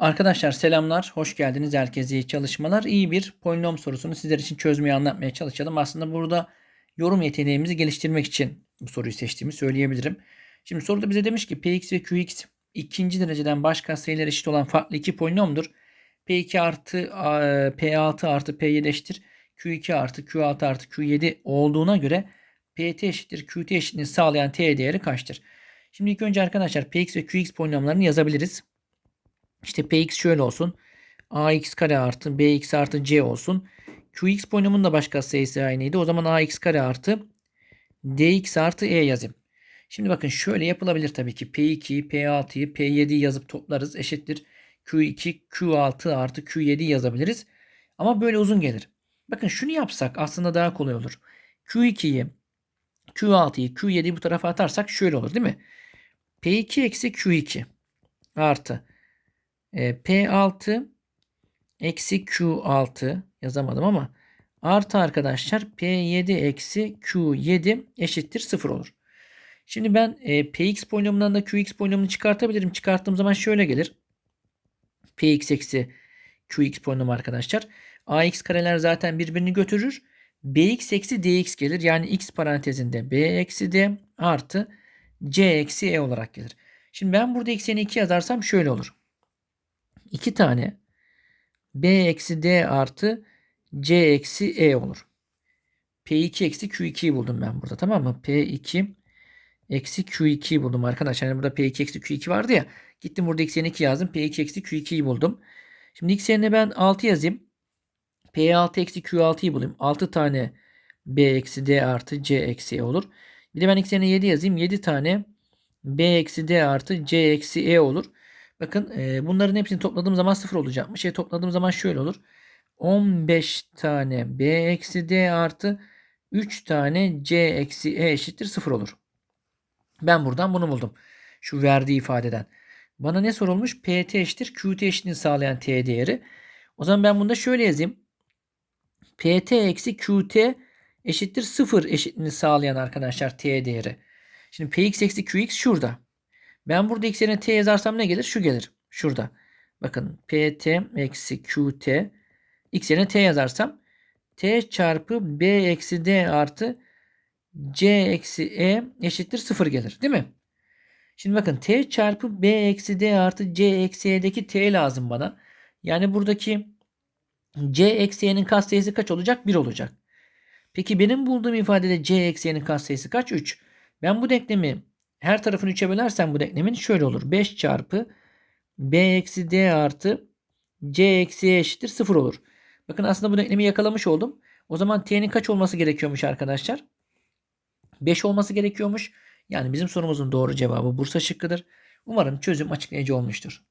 Arkadaşlar selamlar, hoş geldiniz. Herkese çalışmalar. İyi bir polinom sorusunu sizler için çözmeyi anlatmaya çalışalım. Aslında burada yorum yeteneğimizi geliştirmek için bu soruyu seçtiğimi söyleyebilirim. Şimdi soruda bize demiş ki Px ve Qx ikinci dereceden baş katsayılar eşit olan farklı iki polinomdur. P2 artı P6 artı P7 eşittir. Q2 artı Q6 artı Q7 olduğuna göre Pt eşittir Qt eşitliğini sağlayan t değeri kaçtır? Şimdi ilk önce arkadaşlar Px ve Qx polinomlarını yazabiliriz. İşte Px şöyle olsun. ax kare artı bx artı c olsun. Qx polinomun da başka sayısı aynıydı. O zaman ax kare artı dx artı e yazayım. Şimdi bakın şöyle yapılabilir tabii ki. P2, P6'yı, P7'yi yazıp toplarız. Eşittir. Q2, Q6 artı Q7 yazabiliriz. Ama böyle uzun gelir. Bakın şunu yapsak aslında daha kolay olur. Q2'yi, Q6'yı, Q7'yi bu tarafa atarsak şöyle olur değil mi? P2 eksi Q2 artı e, P6 eksi Q6 yazamadım ama artı arkadaşlar P7 eksi Q7 eşittir 0 olur. Şimdi ben e, Px polinomundan da Qx polinomunu çıkartabilirim. Çıkarttığım zaman şöyle gelir. Px eksi Qx polinomu arkadaşlar. Ax kareler zaten birbirini götürür. Bx eksi dx gelir. Yani x parantezinde b eksi d artı c eksi e olarak gelir. Şimdi ben burada x'ini 2 yazarsam şöyle olur. 2 tane b eksi d artı c eksi e olur. P2 eksi Q2'yi buldum ben burada tamam mı? P2 eksi Q2'yi buldum arkadaşlar. Yani burada P2 eksi Q2 vardı ya. Gittim burada x yerine 2 yazdım. P2 eksi Q2'yi buldum. Şimdi x yerine ben 6 yazayım. P6 eksi Q6'yı bulayım. 6 tane B eksi D artı C eksi E olur. Bir de ben x yerine 7 yazayım. 7 tane B eksi D artı C eksi E olur. Bakın e, bunların hepsini topladığım zaman 0 olacakmış. E, topladığım zaman şöyle olur. 15 tane B eksi D artı 3 tane C eksi E eşittir 0 olur. Ben buradan bunu buldum. Şu verdiği ifadeden. Bana ne sorulmuş? PT eşittir QT eşitliğini sağlayan T değeri. O zaman ben bunu da şöyle yazayım. PT eksi QT eşittir 0 eşitliğini sağlayan arkadaşlar T değeri. Şimdi Px eksi Qx şurada. Ben burada x yerine t yazarsam ne gelir? Şu gelir. Şurada. Bakın pt eksi qt x yerine t yazarsam t çarpı b eksi d artı c eksi e eşittir 0 gelir. Değil mi? Şimdi bakın t çarpı b eksi d artı c eksi e'deki t lazım bana. Yani buradaki c eksi e'nin katsayısı kaç olacak? 1 olacak. Peki benim bulduğum ifadede c eksi e'nin katsayısı kaç? 3. Ben bu denklemi her tarafını 3'e bölersen bu denklemin şöyle olur. 5 çarpı b eksi d artı c eksi e eşittir 0 olur. Bakın aslında bu denklemi yakalamış oldum. O zaman t'nin kaç olması gerekiyormuş arkadaşlar? 5 olması gerekiyormuş. Yani bizim sorumuzun doğru cevabı Bursa şıkkıdır. Umarım çözüm açıklayıcı olmuştur.